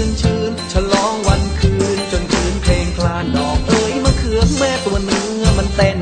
ื่นชื่นฉลองวันคืนจนคืนเพลงคลานดอกเอ้ยมะเขือแม่ตัวเนื้อมันเต้น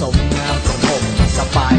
สมงามของผมสบาย